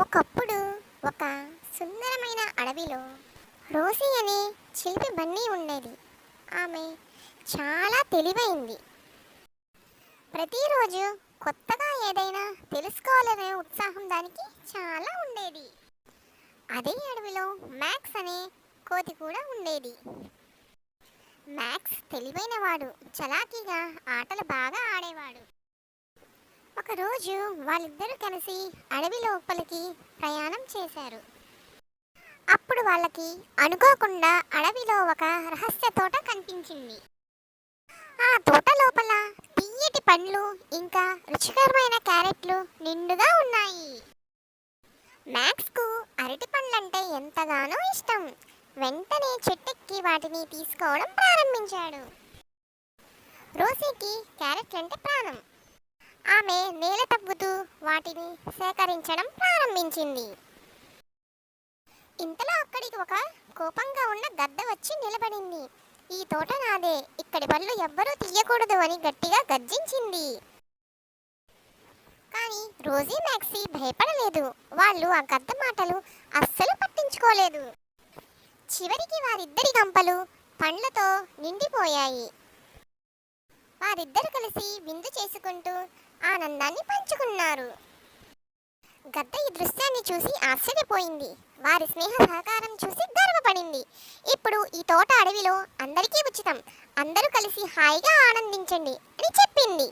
ఒకప్పుడు ఒక సుందరమైన అడవిలో రోసి అనే చిలిపి బన్నీ ఉండేది. ఆమె చాలా తెలివైంది. ప్రతిరోజు కొత్తగా ఏదైనా తెలుసుకోవాలనే ఉత్సాహం దానికి చాలా ఉండేది. అదే అడవిలో మ్యాక్స్ అనే కోతి కూడా ఉండేది. మ్యాక్స్ తెలివైనవాడు చలాకీగా ఆటలు బాగా ఒకరోజు వాళ్ళిద్దరూ కలిసి అడవి లోపలికి ప్రయాణం చేశారు. అప్పుడు వాళ్ళకి అనుకోకుండా అడవిలో ఒక రహస్య తోట కనిపించింది. ఆ తోట లోపల తీయటి పండ్లు ఇంకా రుచికరమైన క్యారెట్లు నిండుగా ఉన్నాయి. మ్యాక్స్కు అరటి పండ్లంటే ఎంతగానో ఇష్టం. వెంటనే చెట్టెక్కి వాటిని తీసుకోవడం ప్రారంభించాడు. రోసీకి క్యారెట్లంటే ప్రాణం. ఆమె నేల తవ్వుతూ వాటిని సేకరించడం ప్రారంభించింది. ఇంతలో అక్కడికి ఒక కోపంగా ఉన్న గద్ద వచ్చి నిలబడింది. ఈ తోట నాదే ఇక్కడి పళ్ళు ఎవ్వరూ తీయకూడదు అని గట్టిగా గర్జించింది. కానీ రోజీ మ్యాక్సీ భయపడలేదు. వాళ్ళు ఆ గద్ద మాటలు అస్సలు పట్టించుకోలేదు. చివరికి వారిద్దరి గంపలు పండ్లతో నిండిపోయాయి. వారిద్దరు కలిసి విందు చేసుకుంటూ ఆనందాన్ని పంచుకున్నారు. గద్ద ఈ దృశ్యాన్ని చూసి ఆశ్చర్యపోయింది. వారి స్నేహ సహకారం చూసి గర్వపడింది. ఇప్పుడు ఈ తోట అడవిలో అందరికీ ఉచితం. అందరూ కలిసి హాయిగా ఆనందించండి అని చెప్పింది.